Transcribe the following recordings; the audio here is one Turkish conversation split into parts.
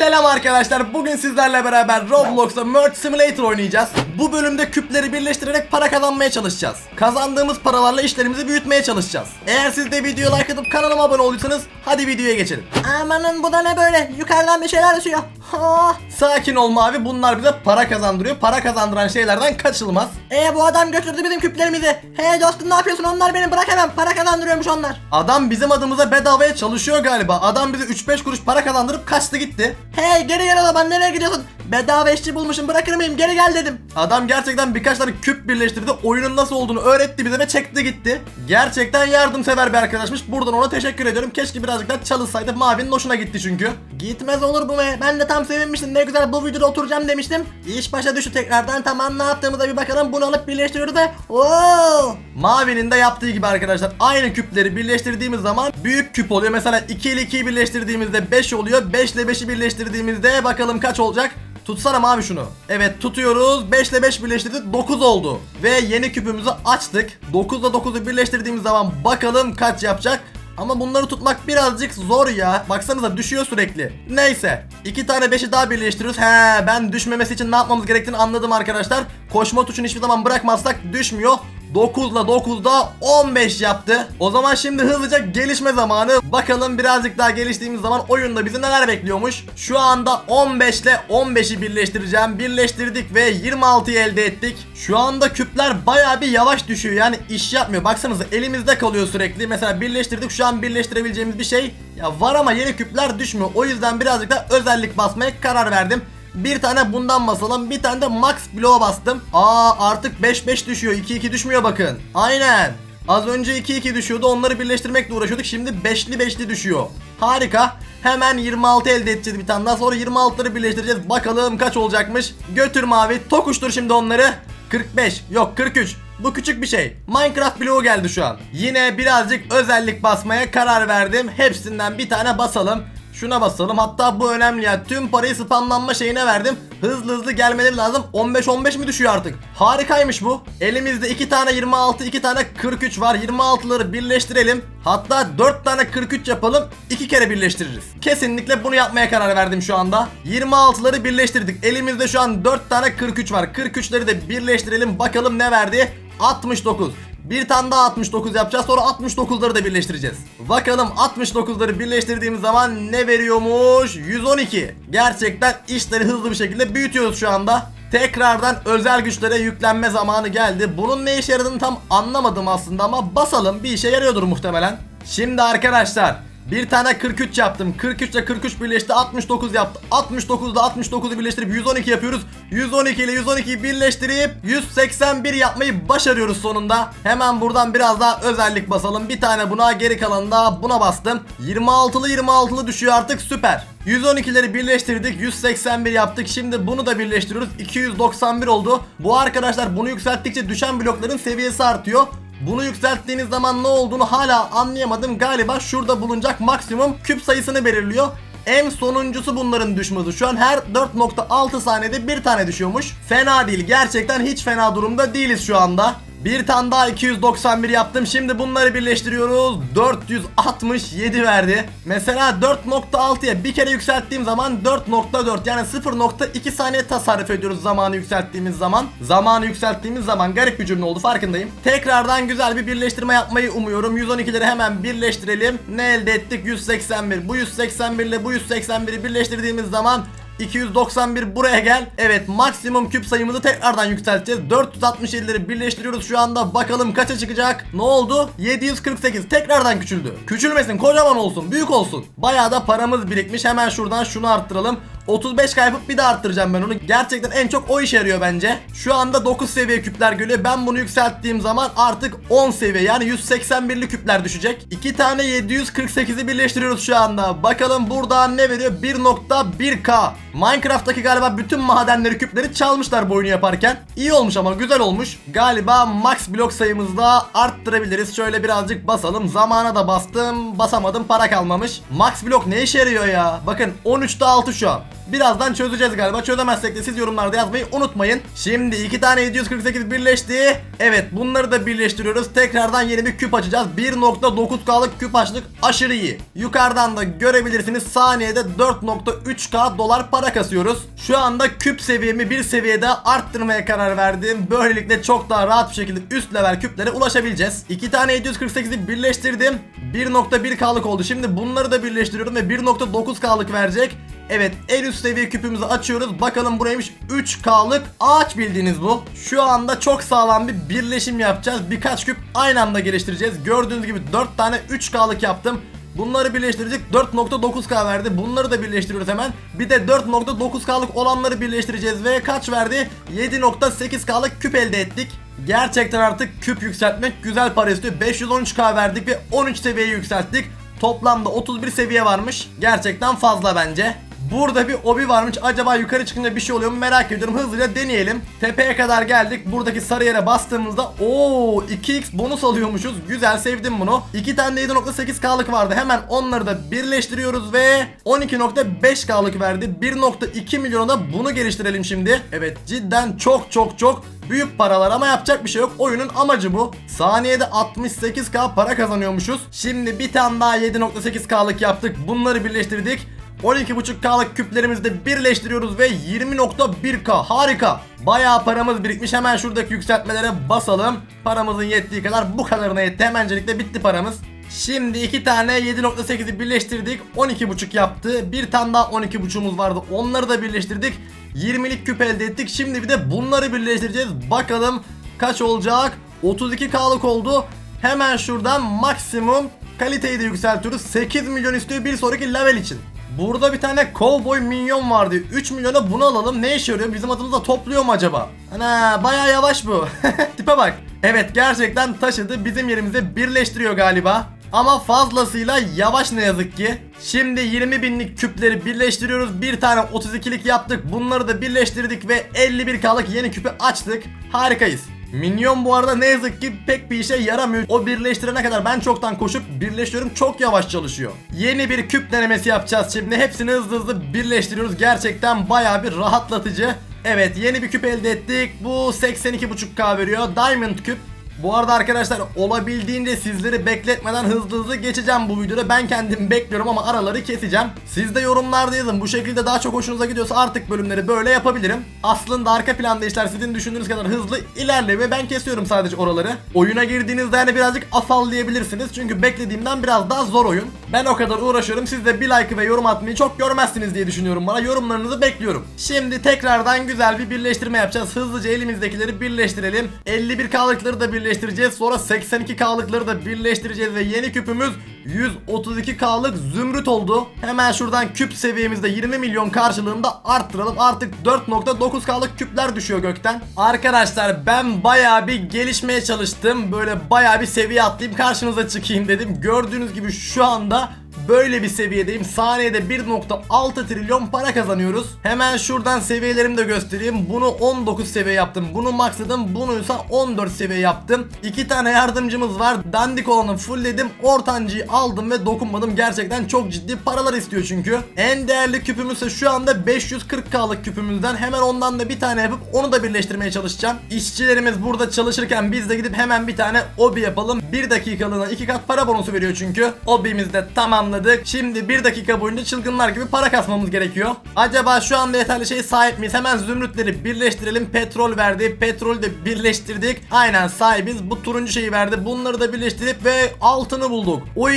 Selam arkadaşlar. Bugün sizlerle beraber Roblox'ta Merge Simulator oynayacağız. Bu bölümde küpleri birleştirerek para kazanmaya çalışacağız. Kazandığımız paralarla işlerimizi büyütmeye çalışacağız. Eğer siz de videoya like atıp kanalıma abone olduysanız hadi videoya geçelim. Amanın bu da ne böyle? Yukarıdan bir şeyler düşüyor. Ha. Sakin ol mavi. Bunlar bize para kazandırıyor. Para kazandıran şeylerden kaçılmaz. E bu adam götürdü bizim küplerimizi. Hey dostum ne yapıyorsun? Onlar benim bırak hemen. Para kazandırıyormuş onlar. Adam bizim adımıza bedavaya çalışıyor galiba. Adam bize 3-5 kuruş para kazandırıp kaçtı gitti. Hey geri gel adam nereye gidiyorsun? Bedava işçi bulmuşum bırakır mıyım? Geri gel dedim. Adam gerçekten birkaç tane küp birleştirdi. Oyunun nasıl olduğunu öğretti bize ve çekti gitti. Gerçekten yardımsever bir arkadaşmış. Buradan ona teşekkür ediyorum. Keşke birazcık daha çalışsaydı. Mavinin hoşuna gitti çünkü. Gitmez olur bu be. Ben de tam sevinmiştim. Ne güzel bu videoda oturacağım demiştim. İş başa düştü tekrardan. Tamam ne yaptığımıza bir bakalım. Bunu alıp birleştiriyoruz da. Oo! Mavinin de yaptığı gibi arkadaşlar. Aynı küpleri birleştirdiğimiz zaman büyük küp oluyor. Mesela 2 ile 2'yi birleştirdiğimizde 5 oluyor. 5 ile 5'i birleştirdiğimizde bakalım kaç olacak? Tutsana mavi şunu. Evet tutuyoruz. 5 ile 5 birleştirdik 9 oldu. Ve yeni küpümüzü açtık. 9 ile 9'u birleştirdiğimiz zaman bakalım kaç yapacak. Ama bunları tutmak birazcık zor ya. Baksanıza düşüyor sürekli. Neyse. iki tane 5'i daha birleştiriyoruz. He ben düşmemesi için ne yapmamız gerektiğini anladım arkadaşlar. Koşma tuşunu hiçbir zaman bırakmazsak düşmüyor. 9 ile 9'da 15 yaptı. O zaman şimdi hızlıca gelişme zamanı. Bakalım birazcık daha geliştiğimiz zaman oyunda bizi neler bekliyormuş. Şu anda 15 ile 15'i birleştireceğim. Birleştirdik ve 26'yı elde ettik. Şu anda küpler baya bir yavaş düşüyor. Yani iş yapmıyor. Baksanıza elimizde kalıyor sürekli. Mesela birleştirdik şu an birleştirebileceğimiz bir şey ya var ama yeni küpler düşmüyor. O yüzden birazcık da özellik basmaya karar verdim. Bir tane bundan basalım. Bir tane de max bloğa bastım. Aa artık 5-5 düşüyor. 2-2 düşmüyor bakın. Aynen. Az önce 2-2 düşüyordu. Onları birleştirmekle uğraşıyorduk. Şimdi 5'li 5'li düşüyor. Harika. Hemen 26 elde edeceğiz bir tane daha. Sonra 26'ları birleştireceğiz. Bakalım kaç olacakmış. Götür mavi. Tokuştur şimdi onları. 45. Yok 43. Bu küçük bir şey. Minecraft bloğu geldi şu an. Yine birazcık özellik basmaya karar verdim. Hepsinden bir tane basalım. Şuna basalım. Hatta bu önemli ya. Tüm parayı spamlanma şeyine verdim. Hızlı hızlı gelmeleri lazım. 15-15 mi düşüyor artık? Harikaymış bu. Elimizde 2 tane 26, 2 tane 43 var. 26'ları birleştirelim. Hatta 4 tane 43 yapalım. 2 kere birleştiririz. Kesinlikle bunu yapmaya karar verdim şu anda. 26'ları birleştirdik. Elimizde şu an 4 tane 43 var. 43'leri de birleştirelim. Bakalım ne verdi? 69. Bir tane daha 69 yapacağız sonra 69'ları da birleştireceğiz. Bakalım 69'ları birleştirdiğimiz zaman ne veriyormuş? 112. Gerçekten işleri hızlı bir şekilde büyütüyoruz şu anda. Tekrardan özel güçlere yüklenme zamanı geldi. Bunun ne işe yaradığını tam anlamadım aslında ama basalım bir işe yarıyordur muhtemelen. Şimdi arkadaşlar bir tane 43 yaptım. 43 ile 43 birleşti 69 yaptı. 69 ile 69'u birleştirip 112 yapıyoruz. 112 ile 112'yi birleştirip 181 yapmayı başarıyoruz sonunda. Hemen buradan biraz daha özellik basalım. Bir tane buna geri kalanı da buna bastım. 26'lı 26'lı düşüyor artık süper. 112'leri birleştirdik 181 yaptık şimdi bunu da birleştiriyoruz 291 oldu Bu arkadaşlar bunu yükselttikçe düşen blokların seviyesi artıyor bunu yükselttiğiniz zaman ne olduğunu hala anlayamadım. Galiba şurada bulunacak maksimum küp sayısını belirliyor. En sonuncusu bunların düşmesi. Şu an her 4.6 saniyede bir tane düşüyormuş. Fena değil. Gerçekten hiç fena durumda değiliz şu anda. Bir tane daha 291 yaptım. Şimdi bunları birleştiriyoruz. 467 verdi. Mesela 4.6'ya bir kere yükselttiğim zaman 4.4 yani 0.2 saniye tasarruf ediyoruz zamanı yükselttiğimiz zaman. Zamanı yükselttiğimiz zaman garip bir cümle oldu farkındayım. Tekrardan güzel bir birleştirme yapmayı umuyorum. 112'leri hemen birleştirelim. Ne elde ettik? 181. Bu 181 ile bu 181'i birleştirdiğimiz zaman 291 buraya gel. Evet maksimum küp sayımızı tekrardan yükselteceğiz. 467'leri birleştiriyoruz şu anda. Bakalım kaça çıkacak. Ne oldu? 748 tekrardan küçüldü. Küçülmesin kocaman olsun büyük olsun. Bayağı da paramız birikmiş. Hemen şuradan şunu arttıralım. 35 yapıp bir de arttıracağım ben onu. Gerçekten en çok o işe yarıyor bence. Şu anda 9 seviye küpler geliyor. Ben bunu yükselttiğim zaman artık 10 seviye yani 181'li küpler düşecek. 2 tane 748'i birleştiriyoruz şu anda. Bakalım buradan ne veriyor? 1.1k. Minecraft'taki galiba bütün madenleri küpleri çalmışlar bu oyunu yaparken. İyi olmuş ama güzel olmuş. Galiba max blok sayımızı da arttırabiliriz. Şöyle birazcık basalım. Zamana da bastım. Basamadım para kalmamış. Max blok ne işe yarıyor ya? Bakın 13'te 6 şu an. Birazdan çözeceğiz galiba. Çözemezsek de siz yorumlarda yazmayı unutmayın. Şimdi iki tane 748 birleşti. Evet bunları da birleştiriyoruz. Tekrardan yeni bir küp açacağız. 1.9K'lık küp açtık. Aşırı iyi. Yukarıdan da görebilirsiniz. Saniyede 4.3K dolar para kasıyoruz. Şu anda küp seviyemi bir seviyede arttırmaya karar verdim. Böylelikle çok daha rahat bir şekilde üst level küplere ulaşabileceğiz. İki tane 748'i birleştirdim. 1.1K'lık oldu. Şimdi bunları da birleştiriyorum ve 1.9K'lık verecek. Evet en üst seviye küpümüzü açıyoruz. Bakalım buraymış 3K'lık ağaç bildiğiniz bu. Şu anda çok sağlam bir birleşim yapacağız. Birkaç küp aynı anda geliştireceğiz. Gördüğünüz gibi 4 tane 3K'lık yaptım. Bunları birleştirdik 4.9K verdi. Bunları da birleştiriyoruz hemen. Bir de 4.9K'lık olanları birleştireceğiz ve kaç verdi? 7.8K'lık küp elde ettik. Gerçekten artık küp yükseltmek güzel para istiyor. 513K verdik ve 13 seviyeyi yükselttik. Toplamda 31 seviye varmış. Gerçekten fazla bence. Burada bir obi varmış. Acaba yukarı çıkınca bir şey oluyor mu merak ediyorum. Hızlıca deneyelim. Tepeye kadar geldik. Buradaki sarı yere bastığımızda ooo 2x bonus alıyormuşuz. Güzel sevdim bunu. 2 tane de 7.8K'lık vardı. Hemen onları da birleştiriyoruz ve 12.5K'lık verdi. 1.2 milyona da bunu geliştirelim şimdi. Evet cidden çok çok çok büyük paralar ama yapacak bir şey yok. Oyunun amacı bu. Saniyede 68k para kazanıyormuşuz. Şimdi bir tane daha 7.8k'lık yaptık. Bunları birleştirdik. 12.5k'lık küplerimizi de birleştiriyoruz ve 20.1k harika. Bayağı paramız birikmiş. Hemen şuradaki yükseltmelere basalım. Paramızın yettiği kadar bu kadarına yetti. Hemencelikle bitti paramız. Şimdi iki tane 7.8'i birleştirdik. 12.5 yaptı. Bir tane daha 12.5'umuz vardı. Onları da birleştirdik. 20'lik küp elde ettik. Şimdi bir de bunları birleştireceğiz. Bakalım kaç olacak? 32K'lık oldu. Hemen şuradan maksimum kaliteyi de yükseltiyoruz. 8 milyon istiyor bir sonraki level için. Burada bir tane cowboy minyon vardı. 3 milyona bunu alalım. Ne işe yarıyor? Bizim adımızda topluyor mu acaba? Ana baya yavaş bu. Tipe bak. Evet gerçekten taşıdı. Bizim yerimize birleştiriyor galiba. Ama fazlasıyla yavaş ne yazık ki. Şimdi 20 binlik küpleri birleştiriyoruz. Bir tane 32'lik yaptık. Bunları da birleştirdik ve 51K'lık yeni küpü açtık. Harikayız. Minyon bu arada ne yazık ki pek bir işe yaramıyor. O birleştirene kadar ben çoktan koşup birleştiriyorum. Çok yavaş çalışıyor. Yeni bir küp denemesi yapacağız şimdi. Hepsini hızlı hızlı birleştiriyoruz. Gerçekten baya bir rahatlatıcı. Evet yeni bir küp elde ettik. Bu 82.5K veriyor. Diamond küp. Bu arada arkadaşlar olabildiğince sizleri bekletmeden hızlı hızlı geçeceğim bu videoda. Ben kendim bekliyorum ama araları keseceğim. Siz de yorumlarda yazın. Bu şekilde daha çok hoşunuza gidiyorsa artık bölümleri böyle yapabilirim. Aslında arka planda işler sizin düşündüğünüz kadar hızlı ilerliyor ve ben kesiyorum sadece oraları. Oyuna girdiğinizde yani birazcık afallayabilirsiniz. Çünkü beklediğimden biraz daha zor oyun. Ben o kadar uğraşıyorum. Siz de bir like ve yorum atmayı çok görmezsiniz diye düşünüyorum bana. Yorumlarınızı bekliyorum. Şimdi tekrardan güzel bir birleştirme yapacağız. Hızlıca elimizdekileri birleştirelim. 51K'lıkları da birleştireceğiz. Sonra 82K'lıkları da birleştireceğiz ve yeni küpümüz 132K'lık zümrüt oldu. Hemen şuradan küp seviyemizde 20 milyon karşılığında arttıralım. Artık 4.9K'lık küpler düşüyor gökten. Arkadaşlar ben bayağı bir gelişmeye çalıştım. Böyle bayağı bir seviye atlayayım karşınıza çıkayım dedim. Gördüğünüz gibi şu anda böyle bir seviyedeyim. Saniyede 1.6 trilyon para kazanıyoruz. Hemen şuradan seviyelerimi de göstereyim. Bunu 19 seviye yaptım. Bunu maxladım. Bunu ise 14 seviye yaptım. İki tane yardımcımız var. Dandik olanı fullledim. Ortancıyı aldım ve dokunmadım. Gerçekten çok ciddi paralar istiyor çünkü. En değerli küpümüz ise şu anda 540k'lık küpümüzden. Hemen ondan da bir tane yapıp onu da birleştirmeye çalışacağım. İşçilerimiz burada çalışırken biz de gidip hemen bir tane obi yapalım. 1 dakikalığına 2 kat para bonusu veriyor çünkü. Obimiz de tamamladık. Şimdi 1 dakika boyunca çılgınlar gibi para kasmamız gerekiyor. Acaba şu anda yeterli şey sahip miyiz? Hemen zümrütleri birleştirelim. Petrol verdi. Petrolü de birleştirdik. Aynen sahibiz. Bu turuncu şeyi verdi. Bunları da birleştirip ve altını bulduk. Oy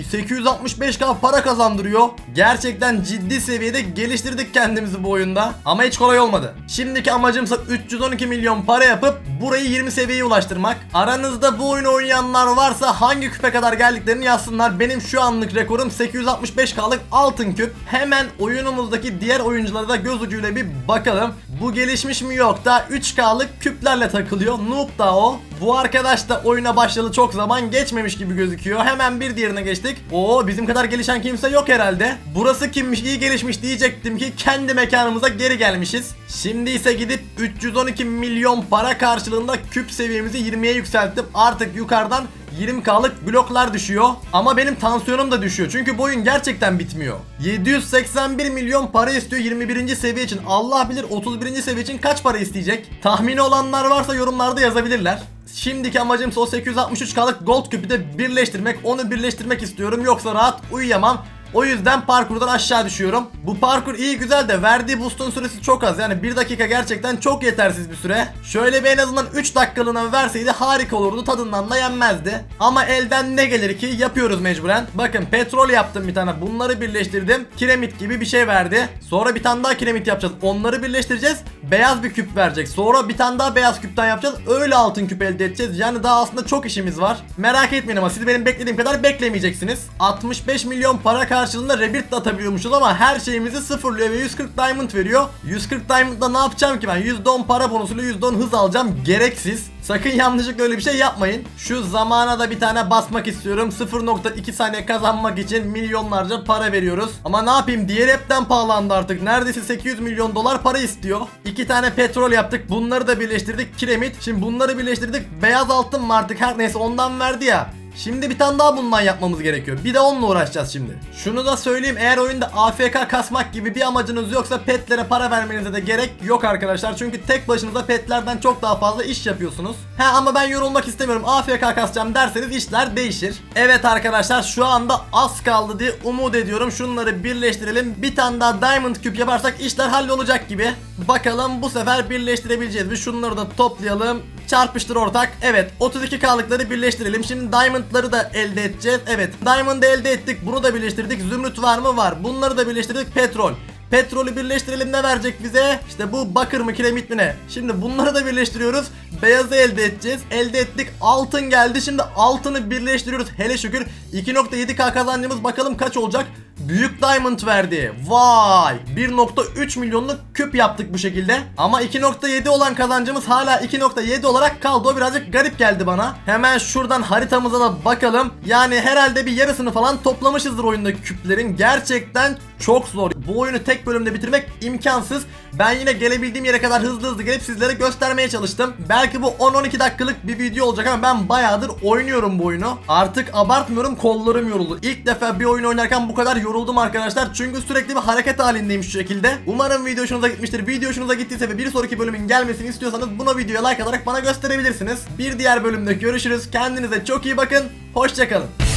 865k para kazandırıyor. Gerçekten ciddi seviyede geliştirdik kendimizi bu oyunda. Ama hiç kolay olmadı. Şimdiki amacımsa 312 milyon para yapıp burayı 20 seviyeye ulaştırmak. Aranızda bu oyunu oynayanlar varsa hangi küpe kadar geldiklerini yazsınlar. Benim şu anlık rekorum 865k'lık altın küp. Hemen oyunumuzdaki diğer oyunculara da göz ucuyla bir bakalım. Bu gelişmiş mi yok da 3K'lık küplerle takılıyor. Noob da o. Bu arkadaş da oyuna başladı çok zaman geçmemiş gibi gözüküyor. Hemen bir diğerine geçtik. Oo bizim kadar gelişen kimse yok herhalde. Burası kimmiş iyi gelişmiş diyecektim ki kendi mekanımıza geri gelmişiz. Şimdi ise gidip 312 milyon para karşılığında küp seviyemizi 20'ye yükselttim. Artık yukarıdan 20k'lık bloklar düşüyor. Ama benim tansiyonum da düşüyor. Çünkü bu oyun gerçekten bitmiyor. 781 milyon para istiyor 21. seviye için. Allah bilir 31. seviye için kaç para isteyecek? Tahmini olanlar varsa yorumlarda yazabilirler. Şimdiki amacım o 863k'lık gold küpü de birleştirmek. Onu birleştirmek istiyorum. Yoksa rahat uyuyamam. O yüzden parkurdan aşağı düşüyorum. Bu parkur iyi güzel de verdiği boost'un süresi çok az. Yani 1 dakika gerçekten çok yetersiz bir süre. Şöyle bir en azından 3 dakikalığına verseydi harika olurdu. Tadından da yenmezdi. Ama elden ne gelir ki yapıyoruz mecburen. Bakın petrol yaptım bir tane. Bunları birleştirdim. Kiremit gibi bir şey verdi. Sonra bir tane daha kiremit yapacağız. Onları birleştireceğiz. Beyaz bir küp verecek. Sonra bir tane daha beyaz küpten yapacağız. Öyle altın küp elde edeceğiz. Yani daha aslında çok işimiz var. Merak etmeyin ama siz benim beklediğim kadar beklemeyeceksiniz. 65 milyon para karşılığında rebirth de atabiliyormuşuz ama her şeyimizi sıfırlıyor ve 140 diamond veriyor. 140 diamondla ne yapacağım ki ben? %10 para bonusuyla %10 hız alacağım. Gereksiz. Sakın yanlışlıkla öyle bir şey yapmayın. Şu zamana da bir tane basmak istiyorum. 0.2 saniye kazanmak için milyonlarca para veriyoruz. Ama ne yapayım? Diğer hepten pahalandı artık. Neredeyse 800 milyon dolar para istiyor. İki tane petrol yaptık. Bunları da birleştirdik. Kiremit. Şimdi bunları birleştirdik. Beyaz altın mı artık her neyse ondan verdi ya. Şimdi bir tane daha bundan yapmamız gerekiyor. Bir de onunla uğraşacağız şimdi. Şunu da söyleyeyim eğer oyunda AFK kasmak gibi bir amacınız yoksa petlere para vermenize de gerek yok arkadaşlar. Çünkü tek başınıza petlerden çok daha fazla iş yapıyorsunuz. He ama ben yorulmak istemiyorum AFK kasacağım derseniz işler değişir. Evet arkadaşlar şu anda az kaldı diye umut ediyorum. Şunları birleştirelim. Bir tane daha diamond küp yaparsak işler hallolacak gibi. Bakalım bu sefer birleştirebileceğiz mi? Şunları da toplayalım. Çarpıştır ortak. Evet 32K'lıkları birleştirelim. Şimdi Diamond'ları da elde edeceğiz. Evet Diamond'ı elde ettik. Bunu da birleştirdik. Zümrüt var mı? Var. Bunları da birleştirdik. Petrol. Petrolü birleştirelim ne verecek bize? İşte bu bakır mı kiremit mi ne? Şimdi bunları da birleştiriyoruz. Beyazı elde edeceğiz. Elde ettik. Altın geldi. Şimdi altını birleştiriyoruz. Hele şükür 2.7k kazancımız bakalım kaç olacak? Büyük diamond verdi. Vay! 1.3 milyonluk küp yaptık bu şekilde. Ama 2.7 olan kazancımız hala 2.7 olarak kaldı. O birazcık garip geldi bana. Hemen şuradan haritamıza da bakalım. Yani herhalde bir yarısını falan toplamışızdır oyundaki küplerin. Gerçekten çok zor. Bu oyunu tek bölümde bitirmek imkansız. Ben yine gelebildiğim yere kadar hızlı hızlı gelip sizlere göstermeye çalıştım. Belki bu 10-12 dakikalık bir video olacak ama ben bayağıdır oynuyorum bu oyunu. Artık abartmıyorum kollarım yoruldu. İlk defa bir oyun oynarken bu kadar yoruldum arkadaşlar. Çünkü sürekli bir hareket halindeyim şu şekilde. Umarım video hoşunuza gitmiştir. Video hoşunuza gittiyse ve bir sonraki bölümün gelmesini istiyorsanız buna videoya like atarak bana gösterebilirsiniz. Bir diğer bölümde görüşürüz. Kendinize çok iyi bakın. Hoşçakalın.